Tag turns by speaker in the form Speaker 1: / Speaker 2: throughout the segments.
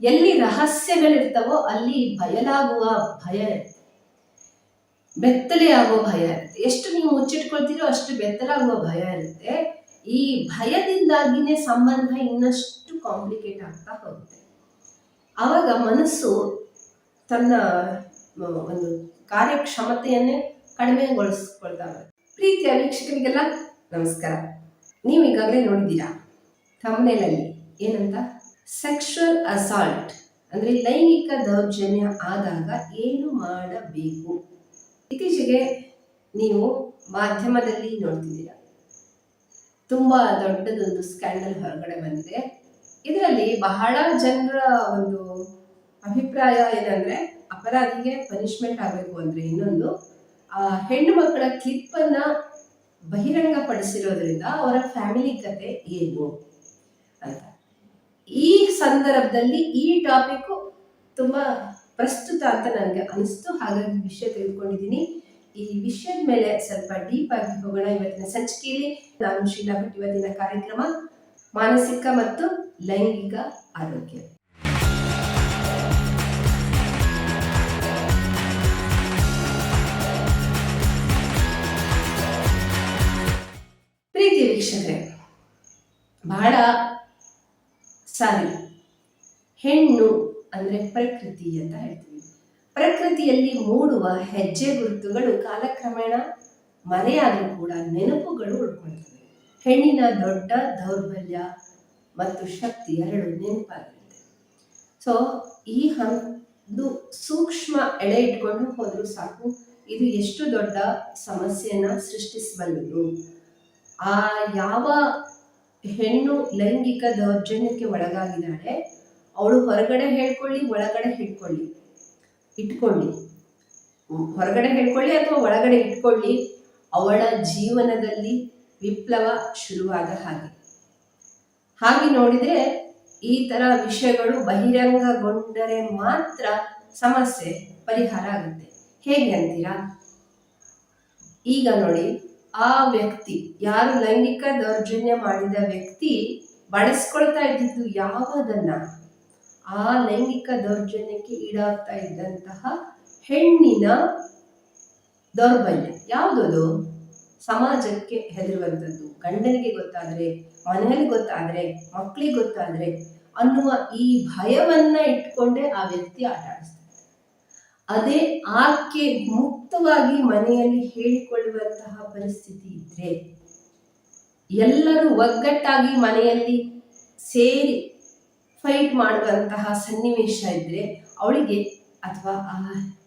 Speaker 1: ಎಲ್ಲಿ ರಹಸ್ಯಗಳಿರ್ತವೋ ಅಲ್ಲಿ ಬಯಲಾಗುವ ಭಯ ಇರುತ್ತೆ. ಬೆತ್ತಲೆ ಆಗುವ ಭಯ ಇರುತ್ತೆ. ಎಷ್ಟು ನೀವು ಮುಚ್ಚಿಟ್ಕೊಳ್ತೀರೋ ಅಷ್ಟು ಬೆತ್ತಲಾಗುವ ಭಯ ಇರುತ್ತೆ. ಈ ಭಯದಿಂದಾಗಿನೇ ಸಂಬಂಧ ಇನ್ನಷ್ಟು ಕಾಂಪ್ಲಿಕೇಟ್ ಆಗ್ತಾ ಹೋಗುತ್ತೆ. ಆವಾಗ ಮನಸ್ಸು ತನ್ನ ಒಂದು ಕಾರ್ಯಕ್ಷಮತೆಯನ್ನೇ ಕಡಿಮೆಗೊಳಿಸ್ಕೊಳ್ತಾ ಪ್ರೀತಿಯ ವೀಕ್ಷಕರಿಗೆಲ್ಲ ನಮಸ್ಕಾರ. ನೀವು ಈಗಾಗಲೇ ನೋಡಿದ್ದೀರಾ ತಮ್ಮೇಲಲ್ಲಿ ಏನಂತ? ಸೆಕ್ಷುವಲ್ ಅಸಾಲ್ಟ್ ಅಂದರೆ ಲೈಂಗಿಕ ದೌರ್ಜನ್ಯ ಆದಾಗ ಏನು ಮಾಡಬೇಕು? ಇತ್ತೀಚೆಗೆ ನೀವು ಮಾಧ್ಯಮದಲ್ಲಿ ನೋಡ್ತಿದ್ದೀರ. ತುಂಬ ದೊಡ್ಡದೊಂದು ಸ್ಕ್ಯಾಂಡಲ್ ಹೊರಗಡೆ ಬಂದಿದೆ. ಇದರಲ್ಲಿ ಬಹಳ ಜನರ ಒಂದು ಅಭಿಪ್ರಾಯ ಏನಂದ್ರೆ ಅಪರಾಧಿಗೆ ಪನಿಷ್ಮೆಂಟ್ ಆಗಬೇಕು ಅಂದ್ರೆ ಇನ್ನೊಂದು, ಆ ಹೆಣ್ಣು ಮಕ್ಕಳ ಕ್ಲಿಪ್ಪನ್ನು ಬಹಿರಂಗಪಡಿಸಿರೋದ್ರಿಂದ ಅವರ ಫ್ಯಾಮಿಲಿ ಕತೆ ಏನು? ಈ ಸಂದರ್ಭದಲ್ಲಿ ಈ ಟಾಪಿಕ್ ತುಂಬಾ ಪ್ರಸ್ತುತ ಅಂತ ನನಗೆ ಅನಿಸ್ತು. ಹಾಗಾಗಿ ವಿಷಯ ತಿಳ್ಕೊಂಡಿದ್ದೀನಿ ಈ ವಿಷಯದ ಮೇಲೆ ಸ್ವಲ್ಪ ಡೀಪ್ ಆಗಿ ಹೋಗೋಣ. ಇವತ್ತಿನ ಸಂಚಿಕೆಯಲ್ಲಿ ನಾನು ಶೀಲಾ ಭಟ್ ಇವತ್ತಿನ ಕಾರ್ಯಕ್ರಮ, ಮಾನಸಿಕ ಮತ್ತು ಲೈಂಗಿಕ ಆರೋಗ್ಯ. ಪ್ರೀತಿ ವೀಕ್ಷಕರೇ, ಬಹಳ ಸಾರಿ. ಹೆಣ್ಣು ಅಂದ್ರೆ ಪ್ರಕೃತಿ ಅಂತ ಹೇಳ್ತೀವಿ. ಪ್ರಕೃತಿಯಲ್ಲಿ ಮೂಡುವ ಹೆಜ್ಜೆ ಗುರುತುಗಳು ಕಾಲಕ್ರಮೇಣ ಮರೆಯಾದರೂ ಕೂಡ ನೆನಪುಗಳು ಉಳ್ಕೊಳ್ತವೆ. ಹೆಣ್ಣಿನ ದೊಡ್ಡ ದೌರ್ಬಲ್ಯ ಮತ್ತು ಶಕ್ತಿ ಎರಡು ನೆನಪಾಗಿರುತ್ತೆ. ಸೊ ಈ ಹಂದು ಸೂಕ್ಷ್ಮ ಎಳೆ ಇಟ್ಕೊಂಡು ಹೋದರೂ ಸಾಕು, ಇದು ಎಷ್ಟು ದೊಡ್ಡ ಸಮಸ್ಯೆಯನ್ನ ಸೃಷ್ಟಿಸಬಲ್ಲದು. ಆ ಯಾವ ಹೆಣ್ಣು ಲೈಂಗಿಕ ದೌರ್ಜನ್ಯಕ್ಕೆ ಒಳಗಾಗಿದ್ದಾಳೆ, ಅವಳು ಹೊರಗಡೆ ಹೇಳ್ಕೊಳ್ಳಿ, ಒಳಗಡೆ ಹೇಳ್ಕೊಳ್ಳಿ ಇಟ್ಕೊಳ್ಳಿ. ಹೊರಗಡೆ ಹೇಳ್ಕೊಳ್ಳಿ ಅಥವಾ ಒಳಗಡೆ ಇಟ್ಕೊಳ್ಳಿ, ಅವಳ ಜೀವನದಲ್ಲಿ ವಿಪ್ಲವ ಶುರುವಾದ ಹಾಗೆ. ಹಾಗೆ ನೋಡಿದ್ರೆ ಈ ತರ ವಿಷಯಗಳು ಬಹಿರಂಗಗೊಂಡರೆ ಮಾತ್ರ ಸಮಸ್ಯೆ, ಪರಿಹಾರ ಆಗುತ್ತೆ. ಹೇಗೆ ಅಂತೀರಾ? ಈಗ ನೋಡಿ. ಆ ವ್ಯಕ್ತಿ, ಯಾರು ಲೈಂಗಿಕ ದೌರ್ಜನ್ಯ ಮಾಡಿದ ವ್ಯಕ್ತಿ ಬಳಸ್ಕೊಳ್ತಾ ಇದ್ದಿದ್ದು ಯಾವುದನ್ನ? ಆ ಲೈಂಗಿಕ ದೌರ್ಜನ್ಯಕ್ಕೆ ಈಡಾಗ್ತಾ ಇದ್ದಂತಹ ಹೆಣ್ಣಿನ ದೌರ್ಬಲ್ಯ. ಯಾವುದದು? ಸಮಾಜಕ್ಕೆ ಹೆದರುವಂಥದ್ದು ಗಂಡನಿಗೆ ಗೊತ್ತಾದ್ರೆ, ಮನೆಯಲ್ಲಿ ಗೊತ್ತಾದ್ರೆ ಮಕ್ಕಳಿಗೆ ಗೊತ್ತಾದ್ರೆ ಅನ್ನುವ ಈ ಭಯವನ್ನ ಇಟ್ಕೊಂಡೇ ಆ ವ್ಯಕ್ತಿ ಆಟ ಆಡಿಸ್ತಾರೆ ಅದೇ ಆಕೆ ಮುಕ್ತವಾಗಿ ಮನೆಯಲ್ಲಿ ಹೇಳಿಕೊಳ್ಳುವಂತಹ ಪರಿಸ್ಥಿತಿ ಇದ್ರೆ ಎಲ್ಲರೂ ಒಗ್ಗಟ್ಟಾಗಿ ಮನೆಯಲ್ಲಿ ಸೇರಿ ಫೈಟ್ ಮಾಡುವಂತಹ ಸನ್ನಿವೇಶ ಇದ್ರೆ ಅವಳಿಗೆ ಅಥವಾ ಆ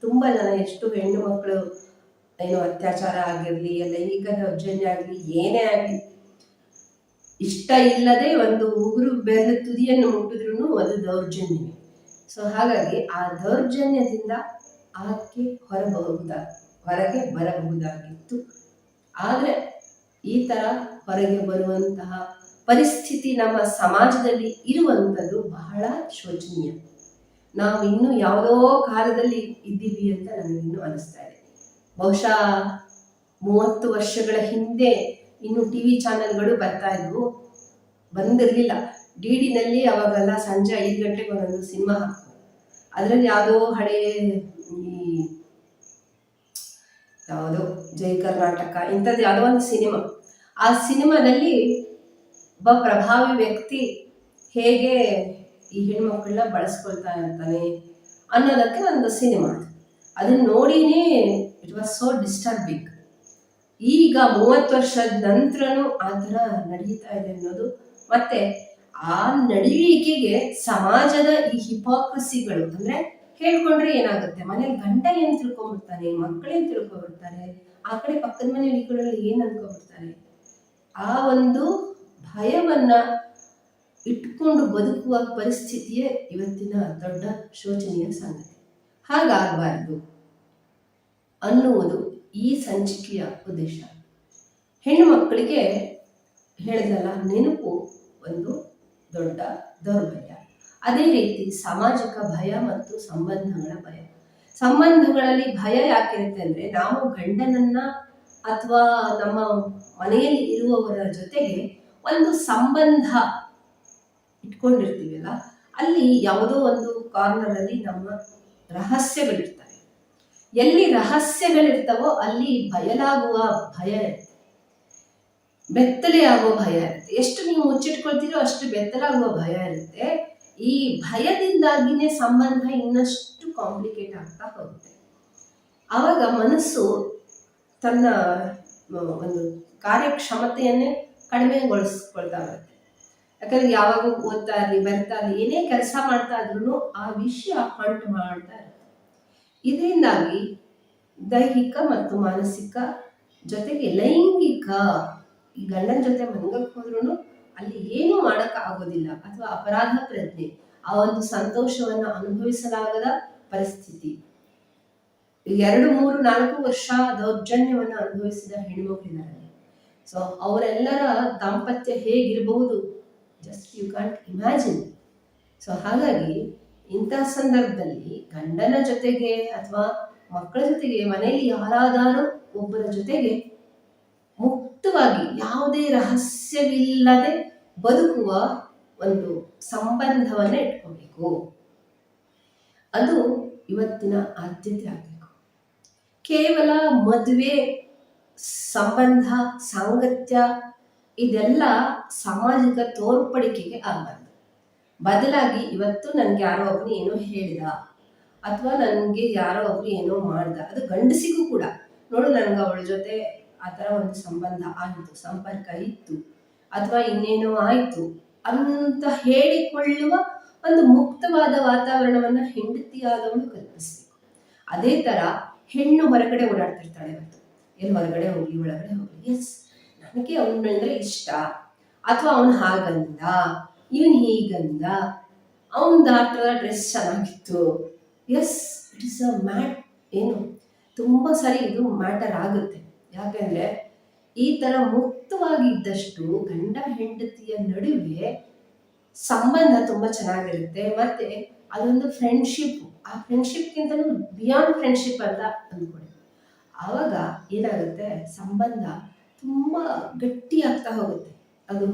Speaker 1: ತುಂಬ ಜನ ಎಷ್ಟು ಹೆಣ್ಣು ಮಕ್ಕಳು ಏನು ಅತ್ಯಾಚಾರ ಆಗಿರಲಿ ಲೈಂಗಿಕ ದೌರ್ಜನ್ಯ ಆಗಲಿ, ಏನೇ ಆಗಲಿ, ಇಷ್ಟ ಇಲ್ಲದೆ ಒಂದು ಉಗುರು ಬೆಲ್ಲ ತುದಿಯನ್ನು ಮುಟ್ಟಿದ್ರು ಅದು ದೌರ್ಜನ್ಯವೇ. ಸೊ ಹಾಗಾಗಿ ಆ ದೌರ್ಜನ್ಯದಿಂದ ಆಕೆ ಹೊರಬಹುದ, ಹೊರಗೆ ಬರಬಹುದಾಗಿತ್ತು. ಆದರೆ ಈ ತರ ಹೊರಗೆ ಬರುವಂತಹ ಪರಿಸ್ಥಿತಿ ನಮ್ಮ ಸಮಾಜದಲ್ಲಿ ಇರುವಂಥದ್ದು ಬಹಳ ಶೋಚನೀಯ. ನಾವು ಇನ್ನೂ ಯಾವುದೋ ಕಾಲದಲ್ಲಿ ಇದ್ದೀವಿ ಅಂತ ನನಗಿನ್ನೂ ಅನಿಸ್ತಾ ಇದೆ. ಬಹುಶಃ ಮೂವತ್ತು ವರ್ಷಗಳ ಹಿಂದೆ ಇನ್ನು ಟಿ ವಿ ಚಾನೆಲ್ಗಳು ಬರ್ತಾ ಇದ್ವು. ಬಂದಿರಲಿಲ್ಲ. ಡಿ ಡಿನಲ್ಲಿ ಅವಾಗೆಲ್ಲ ಸಂಜೆ ಐದು ಗಂಟೆಗೆ ಒಂದೊಂದು ಸಿನಿಮಾ ಹಾಕ್ತಾರೆ ಅದರಲ್ಲಿ ಯಾವುದೋ ಹಳೆ ಯಾವುದೋ? ಜೈ ಕರ್ನಾಟಕ. ಇಂಥದ್ದು ಯಾವುದೋ ಒಂದು ಸಿನಿಮಾ. ಆ ಸಿನಿಮಾದಲ್ಲಿ ಒಬ್ಬ ಪ್ರಭಾವಿ ವ್ಯಕ್ತಿ ಹೇಗೆ ಈ ಹೆಣ್ಮಕ್ಳನ್ನ ಬಳಸ್ಕೊಳ್ತಾ ಇರ್ತಾನೆ ಅನ್ನೋದಕ್ಕೆ ಒಂದು ಸಿನಿಮಾ ಅದು. ಅದನ್ನ ನೋಡಿನೇ ಇಟ್ ವಾಸ್ ಸೋ ಡಿಸ್ಟರ್ಬಿಂಗ್. ಈಗ ಮೂವತ್ತು ವರ್ಷದ ನಂತರನೂ ಆ ಥರ ನಡೀತಾ ಇದೆ ಅನ್ನೋದು. ಮತ್ತೆ ಆ ನಡೀಲಿಕೆಗೆ ಸಮಾಜದ ಈ ಹಿಪಾಕ್ರಸಿಗಳು ಅಂದ್ರೆ ಹೇಳ್ಕೊಂಡ್ರೆ ಏನಾಗುತ್ತೆ? ಮನೇಲಿ ಗಂಡ ಏನ್ ತಿಳ್ಕೊಂಡ್ಬಿಡ್ತಾನೆ ಮಕ್ಕಳೇನ್ ತಿಳ್ಕೊಂಡ್ಬಿಡ್ತಾರೆ? ಆ ಕಡೆ ಪಕ್ಕದ ಮನೆಯಲ್ಲಿ ಈಗಳಲ್ಲಿ ಏನ್ ಅನ್ಕೊಂಡ್ಬಿಡ್ತಾರೆ? ಆ ಒಂದು ಭಯವನ್ನ ಇಟ್ಕೊಂಡು ಬದುಕುವ ಪರಿಸ್ಥಿತಿಯೇ ಇವತ್ತಿನ ದೊಡ್ಡ ಶೋಚನೀಯ ಸಂಗತಿ. ಹಾಗಾಗಬಾರ್ದು ಅನ್ನುವುದು ಈ ಸಂಚಿಕೆಯ ಉದ್ದೇಶ. ಹೆಣ್ಣು ಮಕ್ಕಳಿಗೆ ಹೇಳಿದಲ್ಲ ನೆನಪು ಒಂದು ದೊಡ್ಡ ದೌರ್ಬಲ್ಯ. ಅದೇ ರೀತಿ ಸಾಮಾಜಿಕ ಭಯ ಮತ್ತು ಸಂಬಂಧಗಳ ಭಯ. ಸಂಬಂಧಗಳಲ್ಲಿ ಭಯ ಯಾಕಿರುತ್ತೆ ಅಂದ್ರೆ ನಾವು ಗಂಡನನ್ನ ಅಥವಾ ನಮ್ಮ ಮನೆಯಲ್ಲಿ ಇರುವವರ ಜೊತೆಗೆ ಒಂದು ಸಂಬಂಧ ಇಟ್ಕೊಂಡಿರ್ತೀವಲ್ಲ, ಅಲ್ಲಿ ಯಾವುದೋ ಒಂದು ಕಾರ್ನರ್ ಅಲ್ಲಿ ನಮ್ಮ ರಹಸ್ಯಗಳಿರ್ತವೆ. ಎಲ್ಲಿ ರಹಸ್ಯಗಳಿರ್ತವೋ ಅಲ್ಲಿ ಬಯಲಾಗುವ ಭಯ ಇರುತ್ತೆ. ಬೆತ್ತಲೆ ಆಗುವ ಭಯ ಇರುತ್ತೆ. ಎಷ್ಟು ನೀವು ಮುಚ್ಚಿಟ್ಕೊಳ್ತೀರೋ ಅಷ್ಟು ಬೆತ್ತಲಾಗುವ ಭಯ ಇರುತ್ತೆ. ಈ ಭಯದಿಂದಾಗಿನೇ ಸಂಬಂಧ ಇನ್ನಷ್ಟು ಕಾಂಪ್ಲಿಕೇಟ್ ಆಗ್ತಾ ಹೋಗುತ್ತೆ. ಆವಾಗ ಮನಸ್ಸು ತನ್ನ ಒಂದು ಕಾರ್ಯಕ್ಷಮತೆಯನ್ನೇ ಕಡಿಮೆಗೊಳಿಸ್ಕೊಳ್ತಾ ಬರುತ್ತೆ ಯಾಕಂದ್ರೆ ಯಾವಾಗ ಓದ್ತಾ ಇರಲಿ, ಬರ್ತಾ ಇರಲಿ, ಏನೇ ಕೆಲಸ ಮಾಡ್ತಾ ಇದ್ರು ಆ ವಿಷಯ ಹಂಟ್ ಮಾಡ್ತಾ ಇರುತ್ತೆ. ಇದರಿಂದಾಗಿ ದೈಹಿಕ ಮತ್ತು ಮಾನಸಿಕ ಜೊತೆಗೆ ಲೈಂಗಿಕ ಈ ಗಂಡನ ಜೊತೆ ಮನಗಕ್ಕೆ ಹೋದ್ರೂ ಅಲ್ಲಿ ಏನು ಮಾಡಕ್ ಆಗೋದಿಲ್ಲ ಅಥವಾ ಅಪರಾಧ ಪ್ರಜ್ಞೆ, ಆ ಒಂದು ಸಂತೋಷವನ್ನ ಅನುಭವಿಸಲಾಗದ ಪರಿಸ್ಥಿತಿ. ಎರಡು, ಮೂರು, ನಾಲ್ಕು ವರ್ಷ ದೌರ್ಜನ್ಯವನ್ನ ಅನುಭವಿಸಿದ ಹೆಣ್ಮಕ್ಳಿದ್ದಾರೆ ಸೊ ಅವರೆಲ್ಲರ ದಾಂಪತ್ಯ ಹೇಗಿರಬಹುದು? Just you can't imagine so ಹಾಗಾಗಿ ಇಂತಹ ಸಂದರ್ಭದಲ್ಲಿ ಗಂಡನ ಜೊತೆಗೆ ಅಥವಾ ಮಕ್ಕಳ ಜೊತೆಗೆ, ಮನೆಯಲ್ಲಿ ಯಾರಾದರೂ ಒಬ್ಬರ ಜೊತೆಗೆ ಮುಕ್ತವಾಗಿ, ಯಾವುದೇ ರಹಸ್ಯವಿಲ್ಲದೆ ಬದುಕುವ ಒಂದು ಸಂಬಂಧವನ್ನ ಇಟ್ಕೋಬೇಕು. ಅದು ಇವತ್ತಿನ ಆದ್ಯತೆ ಆಗಬೇಕು. ಕೇವಲ ಮದುವೆ, ಸಂಬಂಧ, ಸಾಂಗತ್ಯ ಇದೆಲ್ಲ ಸಾಮಾಜಿಕ ತೋರ್ಪಡಿಕೆಗೆ ಆಗಬಾರ್ದು. ಬದಲಾಗಿ ಇವತ್ತು ನನಗೆ ಯಾರೋ ಒಬ್ರು ಏನೋ ಹೇಳಿದ ಅಥವಾ ನನಗೆ ಯಾರೋ ಒಬ್ರು ಏನೋ ಮಾಡ್ದ, ಅದು ಗಂಡಸಿಗೂ ಕೂಡ. ನೋಡು, ನನಗೆ ಅವಳ ಜೊತೆ ಆ ಥರ ಒಂದು ಸಂಬಂಧ ಆಯಿತು ಸಂಪರ್ಕ ಇತ್ತು. ಅಥವಾ ಇನ್ನೇನೋ ಆಯಿತು ಅಂತ ಹೇಳಿಕೊಳ್ಳುವ ಒಂದು ಮುಕ್ತವಾದ ವಾತಾವರಣವನ್ನು ಹೆಂಡತಿಯಾದವನು ಕಲ್ಪಿಸ್ಬೇಕು. ಅದೇ ಥರ ಹೆಣ್ಣು ಹೊರಗಡೆ ಓಡಾಡ್ತಿರ್ತಾಳೆ ಇವತ್ತು. ಎಲ್ಲಿ ಹೊರಗಡೆ ಹೋಗಿ ಒಳಗಡೆ ಹೋಗಿ ಎಸ್ ನನಗೆ ಅವನಂದ್ರೆ ಇಷ್ಟ. ಅಥವಾ ಅವನು ಹಾಗಂದ? ಇವನ್ ಹೀಗಂದ? ಅವನ ಆ ಡ್ರೆಸ್ ಚೆನ್ನಾಗಿತ್ತು? Yes it is a mat ಏನು? ತುಂಬ ಸರಿ ಇದು ಮ್ಯಾಟರ್ ಆಗುತ್ತೆ. ಯಾಕಂದ್ರೆ ಈ ತರ ಮುಕ್ತವಾಗಿದ್ದಷ್ಟು ಗಂಡ ಹೆಂಡತಿಯ ನಡುವೆ ಸಂಬಂಧ ತುಂಬಾ ಚೆನ್ನಾಗಿರುತ್ತೆ. ಮತ್ತೆ ಅದೊಂದು ಫ್ರೆಂಡ್ಶಿಪ್ ಆ ಫ್ರೆಂಡ್ಶಿಪ್ಗಿಂತಲೂ ಬಿಯಾಂಡ್ ಫ್ರೆಂಡ್ಶಿಪ್ ಅಂತ ಅಂದ್ಕೊಳ್ಳಿ ಆವಾಗ ಏನಾಗುತ್ತೆ? ಸಂಬಂಧ ತುಂಬಾ ಗಟ್ಟಿ ಆಗ್ತಾ ಹೋಗುತ್ತೆ. ಅದು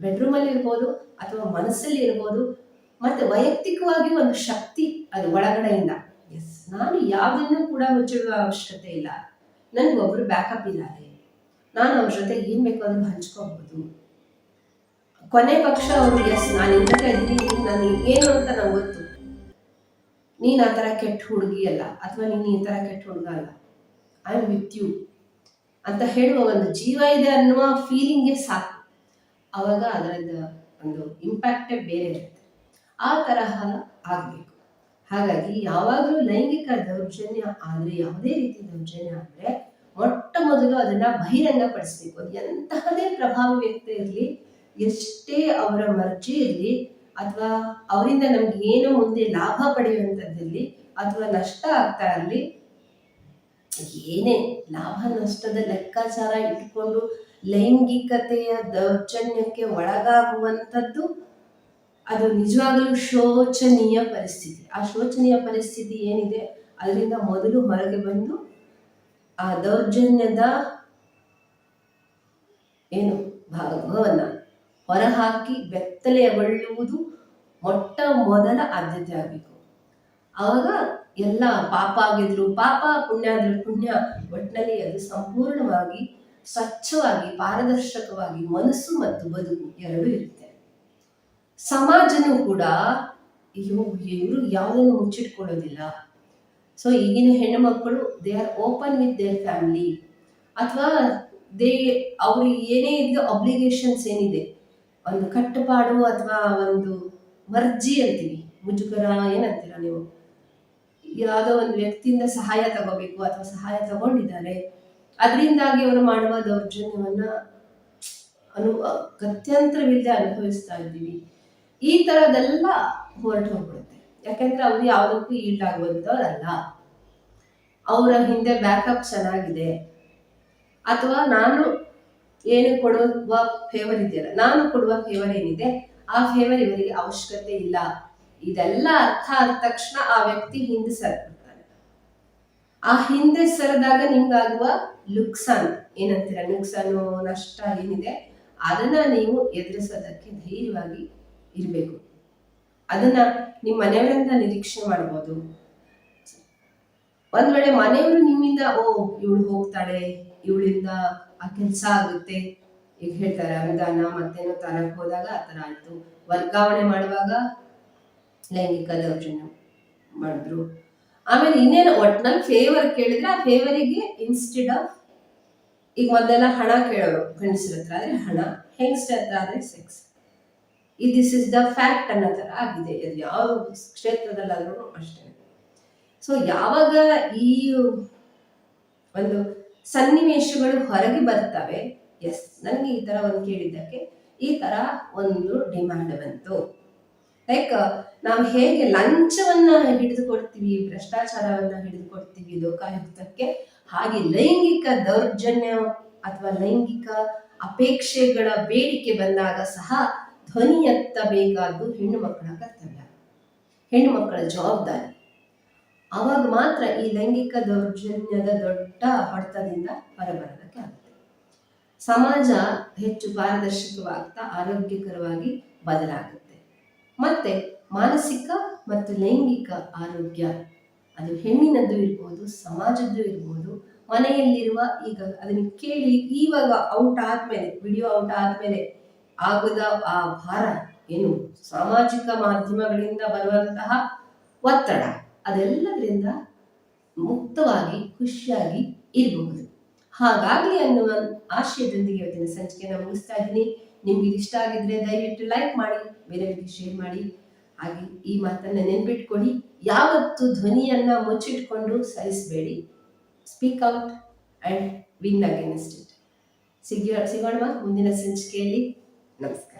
Speaker 1: ಬೆಡ್ರೂಮಲ್ಲಿ ಇರ್ಬೋದು ಅಥವಾ ಮನಸ್ಸಲ್ಲಿ ಇರ್ಬೋದು. ಮತ್ತೆ ವೈಯಕ್ತಿಕವಾಗಿ ಒಂದು ಶಕ್ತಿ ಅದು ಒಳಗಡೆಯಿಂದ. ಎಸ್ ನಾನು ಯಾವುದನ್ನು ಕೂಡ ಮುಚ್ಚಿಡುವ ಅವಶ್ಯಕತೆ ಇಲ್ಲ. ನನಗೆ ಒಬ್ರು ಬ್ಯಾಕಪ್ ಇದ್ದಾರೆ. ನಾನು ಅವ್ರ ಜೊತೆ ಏನು ಬೇಕು ಅದನ್ನು ಹಂಚ್ಕೋಬಹುದು ಕೊನೆ ಪಕ್ಷ ಅವರು ಎಸ್ ನಾನು ಇಂತ ಇದ್ದೀನಿ ನಾನು ಏನು ಅಂತ ನಂಗೆ ಗೊತ್ತು. ನೀನು ಆ ಥರ ಕೆಟ್ಟ ಹುಡುಗಿ ಅಲ್ಲ, ಅಥವಾ ನೀನು ಈ ಥರ ಕೆಟ್ಟ ಹುಡುಗ ಅಲ್ಲ. ಐ ಆಮ್ ವಿತ್ ಯು ಅಂತ ಹೇಳುವ ಒಂದು ಜೀವ ಇದೆ ಅನ್ನುವ ಫೀಲಿಂಗ್ಗೆ ಸಾಕು. ಅವಾಗ ಅದರದ ಒಂದು ಇಂಪ್ಯಾಕ್ಟೇ ಬೇರೆ ಇರುತ್ತೆ. ಆ ತರಹ ಆಗಬೇಕು. ಹಾಗಾಗಿ ಯಾವಾಗಲೂ ಲೈಂಗಿಕ ದೌರ್ಜನ್ಯ ಆದರೆ, ಯಾವುದೇ ರೀತಿ ದೌರ್ಜನ್ಯ ಆದರೆ ಮೊಟ್ಟ ಮೊದಲು ಅದನ್ನ ಬಹಿರಂಗ ಪಡಿಸ್ಬೇಕು ಎಂತಹದೇ ಪ್ರಭಾವ ವ್ಯಕ್ತ ಇರಲಿ, ಎಷ್ಟೇ ಅವರ ಮರ್ಜಿ ಇರಲಿ, ಅಥವಾ ಅವರಿಂದ ನಮ್ಗೆ ಏನು ಮುಂದೆ ಲಾಭ ಪಡೆಯುವಂಥದ್ದಿರಲಿ, ಅಥವಾ ನಷ್ಟ ಆಗ್ತಾ ಇರಲಿ, ಏನೇ ಲಾಭ ನಷ್ಟದ ಲೆಕ್ಕಾಚಾರ ಇಟ್ಕೊಂಡು ಲೈಂಗಿಕತೆಯ ದೌರ್ಜನ್ಯಕ್ಕೆ ಒಳಗಾಗುವಂಥದ್ದು, ಅದು ನಿಜವಾಗಲೂ ಶೋಚನೀಯ ಪರಿಸ್ಥಿತಿ. ಆ ಶೋಚನೀಯ ಪರಿಸ್ಥಿತಿ ಏನಿದೆ, ಅದರಿಂದ ಮೊದಲು ಹೊರಗೆ ಬಂದು ಆ ದೌರ್ಜನ್ಯದ ಏನು ಭಾಗವನ್ನ ಹೊರಹಾಕಿ ಬೆತ್ತಲೆಗೊಳ್ಳುವುದು ಮೊಟ್ಟ ಮೊದಲ ಆದ್ಯತೆ ಆಗಬೇಕು. ಆವಾಗ ಎಲ್ಲ ಪಾಪ ಆಗಿದ್ರು, ಪಾಪ ಪುಣ್ಯ ಆದ್ರೆ ಪುಣ್ಯ ಒಟ್ಟಿನಲ್ಲಿ ಅದು ಸಂಪೂರ್ಣವಾಗಿ ಸ್ವಚ್ಛವಾಗಿ, ಪಾರದರ್ಶಕವಾಗಿ ಮನಸ್ಸು ಮತ್ತು ಬದುಕು ಎರಡೂ ಇರುತ್ತೆ. ಸಮಾಜನೂ ಕೂಡ ಅಯ್ಯೋ, ಇವರು ಯಾವುದನ್ನು ಮುಚ್ಚಿಟ್ಕೊಳ್ಳೋದಿಲ್ಲ. ಸೊ ಈಗಿನ ಹೆಣ್ಣು ಮಕ್ಕಳು they are open with their family ಅಥವಾ ದೇ ಅವರು ಏನೇ ಇದ್ದ ಅಬ್ಲಿಗೇಷನ್ಸ್ ಏನಿದೆ. ಒಂದು ಕಟ್ಟುಪಾಡು ಅಥವಾ ಒಂದು ಮರ್ಜಿ ಅಂತೀವಿ. ಮುಜುಗರ ಏನಂತೀರ ನೀವು? ಯಾವುದೋ ಒಂದು ವ್ಯಕ್ತಿಯಿಂದ ಸಹಾಯ ತಗೋಬೇಕು ಅಥವಾ ಸಹಾಯ ತಗೊಂಡಿದ್ದಾರೆ. ಅದರಿಂದಾಗಿ ಅವರು ಮಾಡುವ ದೌರ್ಜನ್ಯವನ್ನ ಅನು ಗತ್ಯಂತರವಿಲ್ಲದೆ ಅನುಭವಿಸ್ತಾ ಇದ್ದೀವಿ. ಈ ತರದೆಲ್ಲ ಹೊರಟು ಹೋಗ್ಬಿಡುತ್ತೆ ಯಾಕಂದ್ರೆ ಅವ್ರು ಯಾವುದಕ್ಕೂ ಈಲ್ಡ್ ಆಗುವಂಥವ್ರಲ್ಲ ಅವರ ಹಿಂದೆ ಬ್ಯಾಕಪ್ ಚೆನ್ನಾಗಿದೆ. ಅಥವಾ ನಾನು ಏನು ಕೊಡುವ ಫೇವರ್ ಇದೆಯಲ್ಲ, ನಾನು ಕೊಡುವ ಫೇವರ್ ಏನಿದೆ, ಆ ಫೇವರ್ ಇವರಿಗೆ ಅವಶ್ಯಕತೆ ಇಲ್ಲ. ಇದೆಲ್ಲ ಅರ್ಥ ಆದ ತಕ್ಷಣ ಆ ವ್ಯಕ್ತಿ ಹಿಂದೆ ಸರಿಬಿಡ್ತಾನೆ ಆ ಹಿಂದೆ ಸರಿದಾಗ ನಿಮ್ಗಾಗುವ ಲುಕ್ಸಾನ್ ಏನಂತೀರ, ನುಕ್ಸಾನು ನಷ್ಟ ಏನಿದೆ, ಅದನ್ನ ನೀವು ಎದುರಿಸೋದಕ್ಕೆ ಧೈರ್ಯವಾಗಿ ಇರಬೇಕು. ಅದನ್ನ ನಿಮ್ಮ ಮನೆಯವರಿಂದ ನಿರೀಕ್ಷೆ ಮಾಡ್ಬೋದು. ಒಂದ್ ವೇಳೆ ಮನೆಯವರು ನಿಮ್ಮಿಂದ, ಓ, ಇವಳು ಹೋಗ್ತಾಳೆ, ಇವಳಿಂದ ಆ ಕೆಲಸ ಆಗುತ್ತೆ ಈಗ ಹೇಳ್ತಾರೆ. ಅನುದಾನ, ಮತ್ತೇನೋ ತರಕ್ ಹೋದಾಗ ಆ ತರ ಆಯ್ತು. ವರ್ಗಾವಣೆ ಮಾಡುವಾಗ ಲೈಂಗಿಕ ದೌರ್ಜನ್ಯ ಮಾಡಿದ್ರು. ಆಮೇಲೆ ಇನ್ನೇನು ಒಟ್ನಲ್ಲಿ ಫೇವರ್ ಕೇಳಿದ್ರೆ ಆ ಫೇವರಿಗೆ ಇನ್ಸ್ಟೆಡ್ ಆಫ್ ಈಗ ಮೊದಲೆಲ್ಲ ಹಣ ಕೇಳೋರು ಗಂಡಸರ ಹತ್ರ. ಆದ್ರೆ ಹಣ ಹೆಂಗಸ್ಟರ್ ಹತ್ರ ಆದ್ರೆ ಸೆಕ್ಸ್ ಈ ದಿಸ್ ಇಸ್ ದ ಫ್ಯಾಕ್ಟ್ ಅನ್ನೋ ಥರ ಆಗಿದೆ. ಅದು ಯಾವ ಕ್ಷೇತ್ರದಲ್ಲಾದ್ರೂ ಅಷ್ಟೇ. ಸೊ ಯಾವಾಗ ಈ ಒಂದು ಸನ್ನಿವೇಶಗಳು ಹೊರಗೆ ಬರ್ತವೆ? ಎಸ್ ನನಗೆ ಈ ತರ ಒಂದು ಕೇಳಿದ್ದಕ್ಕೆ ಈ ತರ ಒಂದು ಡಿಮ್ಯಾಂಡ್ ಬಂತು. ಲೈಕ್ ನಾವು ಹೇಗೆ ಲಂಚವನ್ನ ಹಿಡಿದುಕೊಡ್ತೀವಿ ಭ್ರಷ್ಟಾಚಾರವನ್ನ ಹಿಡಿದುಕೊಡ್ತೀವಿ ಲೋಕಾಯುಕ್ತಕ್ಕೆ, ಹಾಗೆ ಲೈಂಗಿಕ ದೌರ್ಜನ್ಯ ಅಥವಾ ಲೈಂಗಿಕ ಅಪೇಕ್ಷೆಗಳ ಬೇಡಿಕೆ ಬಂದಾಗ ಸಹ ಧ್ವನಿ ಎತ್ತಬೇಕಾದ್ದು ಹೆಣ್ಣು ಮಕ್ಕಳ ಕರ್ತವ್ಯ. ಹೆಣ್ಣು ಮಕ್ಕಳ ಜವಾಬ್ದಾರಿ. ಅವಾಗ ಮಾತ್ರ ಈ ಲೈಂಗಿಕ ದೌರ್ಜನ್ಯದ ದೊಡ್ಡ ಹೊಡೆತದಿಂದ ಹೊರಬರೋದಕ್ಕೆ ಆಗುತ್ತೆ. ಸಮಾಜ ಹೆಚ್ಚು ಪಾರದರ್ಶಕವಾಗ್ತಾ ಆರೋಗ್ಯಕರವಾಗಿ ಬದಲಾಗುತ್ತೆ. ಮತ್ತೆ ಮಾನಸಿಕ ಮತ್ತು ಲೈಂಗಿಕ ಆರೋಗ್ಯ, ಅದು ಹೆಣ್ಣಿನದ್ದು ಇರ್ಬೋದು, ಸಮಾಜದ್ದು ಇರ್ಬೋದು, ಮನೆಯಲ್ಲಿರುವ ಈಗ ಅದನ್ನು ಕೇಳಿ ಇವಾಗ ಔಟ್ ಆದ್ಮೇಲೆ ವಿಡಿಯೋ ಔಟ್ ಆದ್ಮೇಲೆ ಆಗದ ಆ ಭಾರ ಏನು ಸಾಮಾಜಿಕ ಮಾಧ್ಯಮಗಳಿಂದ ಬರುವಂತಹ ಒತ್ತಡ, ಅದೆಲ್ಲದರಿಂದ ಮುಕ್ತವಾಗಿ, ಖುಷಿಯಾಗಿ ಇರಬಹುದು. ಹಾಗಾಗಿ ಅನ್ನುವ ಆಶಯದೊಂದಿಗೆ ಇವತ್ತಿನ ಸಂಚಿಕೆನ ಮುಗಿಸ್ತಾ ಇದ್ದೀನಿ. ನಿಮ್ಗೆ ಇಷ್ಟ ಆಗಿದ್ರೆ ದಯವಿಟ್ಟು ಲೈಕ್ ಮಾಡಿ ಬೇರೆಯವರಿಗೆ ಶೇರ್ ಮಾಡಿ. ಹಾಗೆ ಈ ಮಾತನ್ನ ನೆನ್ಪಿಟ್ಕೊಳ್ಳಿ. ಯಾವತ್ತು ಧ್ವನಿಯನ್ನ ಮುಚ್ಚಿಟ್ಕೊಂಡು ಸಹಿಸಬೇಡಿ. Speak out and win against it ಸಿಗ ಸಿಗೋಣ ಮುಂದಿನ ಸಂಚಿಕೆಯಲ್ಲಿ? ನಮಸ್ಕಾರ